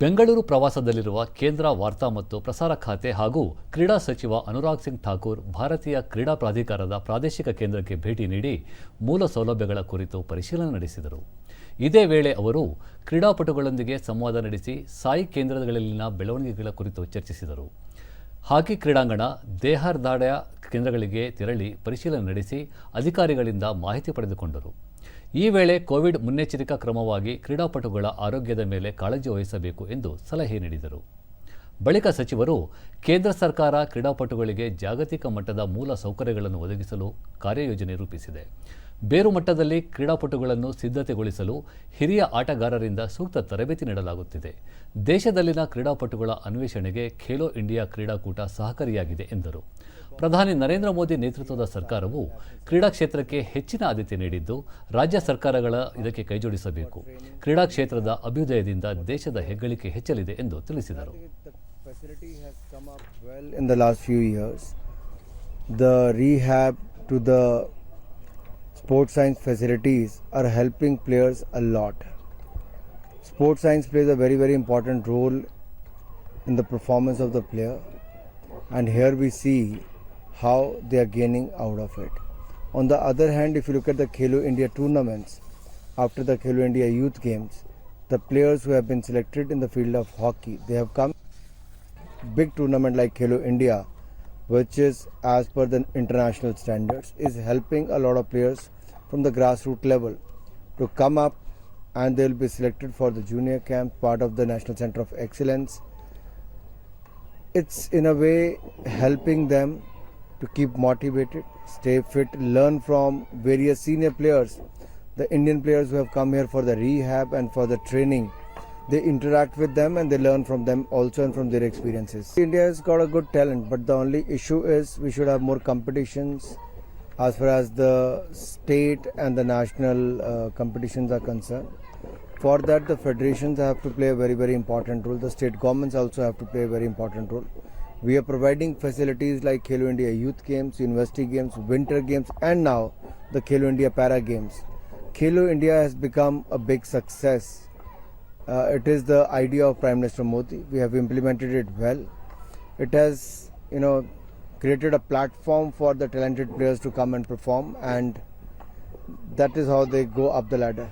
ಬೆಂಗಳೂರು ಪ್ರವಾಸದಲ್ಲಿರುವ ಕೇಂದ್ರ ವಾರ್ತಾ ಮತ್ತು ಪ್ರಸಾರ ಖಾತೆ ಹಾಗೂ ಕ್ರೀಡಾ ಸಚಿವ ಅನುರಾಗ್ ಸಿಂಗ್ ಠಾಕೂರ್ ಭಾರತೀಯ ಕ್ರೀಡಾ ಪ್ರಾಧಿಕಾರದ ಪ್ರಾದೇಶಿಕ ಕೇಂದ್ರಕ್ಕೆ ಭೇಟಿ ನೀಡಿ ಮೂಲ ಸೌಲಭ್ಯಗಳ ಕುರಿತು ಪರಿಶೀಲನೆ ನಡೆಸಿದರು. ಇದೇ ವೇಳೆ ಅವರು ಕ್ರೀಡಾಪಟುಗಳೊಂದಿಗೆ ಸಂವಾದ ನಡೆಸಿ ಸಾಯಿ ಕೇಂದ್ರಗಳಲ್ಲಿನ ಬೆಳವಣಿಗೆಗಳ ಕುರಿತು ಚರ್ಚಿಸಿದರು. ಹಾಕಿ ಕ್ರೀಡಾಂಗಣ ದೇಹಾರ್ದಾಡ ಕೇಂದ್ರಗಳಿಗೆ ತೆರಳಿ ಪರಿಶೀಲನೆ ನಡೆಸಿ ಅಧಿಕಾರಿಗಳಿಂದ ಮಾಹಿತಿ ಪಡೆದುಕೊಂಡರು. ಈ ವೇಳೆ ಕೋವಿಡ್ ಮುನ್ನೆಚ್ಚರಿಕಾ ಕ್ರಮವಾಗಿ ಕ್ರೀಡಾಪಟುಗಳ ಆರೋಗ್ಯದ ಮೇಲೆ ಕಾಳಜಿ ವಹಿಸಬೇಕು ಎಂದು ಸಲಹೆ ನೀಡಿದರು. ಬಳಿಕ ಸಚಿವರು ಕೇಂದ್ರ ಸರ್ಕಾರ ಕ್ರೀಡಾಪಟುಗಳಿಗೆ ಜಾಗತಿಕ ಮಟ್ಟದ ಮೂಲ ಸೌಕರ್ಯಗಳನ್ನು ಒದಗಿಸಲು ಕಾರ್ಯಯೋಜನೆ ರೂಪಿಸಿದೆ. ಬೇರು ಮಟ್ಟದಲ್ಲಿ ಕ್ರೀಡಾಪಟುಗಳನ್ನು ಸಿದ್ಧತೆಗೊಳಿಸಲು ಹಿರಿಯ ಆಟಗಾರರಿಂದ ಸೂಕ್ತ ತರಬೇತಿ ನೀಡಲಾಗುತ್ತಿದೆ. ದೇಶದಲ್ಲಿನ ಕ್ರೀಡಾಪಟುಗಳ ಅನ್ವೇಷಣೆಗೆ ಖೇಲೋ ಇಂಡಿಯಾ ಕ್ರೀಡಾಕೂಟ ಸಹಕಾರಿಯಾಗಿದೆ ಎಂದರು. ಪ್ರಧಾನಿ ನರೇಂದ್ರ ಮೋದಿ ನೇತೃತ್ವದ ಸರ್ಕಾರವು ಕ್ರೀಡಾ ಕ್ಷೇತ್ರಕ್ಕೆ ಹೆಚ್ಚಿನ ಆದ್ಯತೆ ನೀಡಿದ್ದು ರಾಜ್ಯ ಸರ್ಕಾರಗಳ ಇದಕ್ಕೆ ಕೈಜೋಡಿಸಬೇಕು. ಕ್ರೀಡಾ ಕ್ಷೇತ್ರದ ಅಭ್ಯುದಯದಿಂದ ದೇಶದ ಹೆಗ್ಗಳಿಕೆ ಹೆಚ್ಚಲಿದೆ ಎಂದು ತಿಳಿಸಿದರು. In the last few years the re to the sports science facilities are helping players a lot sports science plays a very very important role in the performance of the player and here we see how they are gaining out of it. On the other hand, if you look at the Khelo India tournaments, after the Khelo India Youth Games, the players who have been selected in the field of hockey, they have come big tournament like Khelo India, which is as per the international standards, is helping a lot of players from the grassroots level to come up and they will be selected for the junior camp, part of the National Center of Excellence. It's in a way helping them to keep motivated, stay fit, learn from various senior players, the Indian players who have come here for the rehab and for the training they interact with them and they learn from them also and from their experiences. India has got a good talent, but the only issue is we should have more competitions as far as the state and the national uh, competitions are concerned. For that, the federations have to play a very, very important role. The state governments also have to play a very important role. We are providing facilities like Khelo India Youth Games, University Games, Winter Games, and now the Khelo India Para Games. Khelo India has become a big success uh, it is the idea of Prime Minister Modi. We have implemented it well. It has, you know, created a platform for the talented players to come and perform, and that is how they go up the ladder.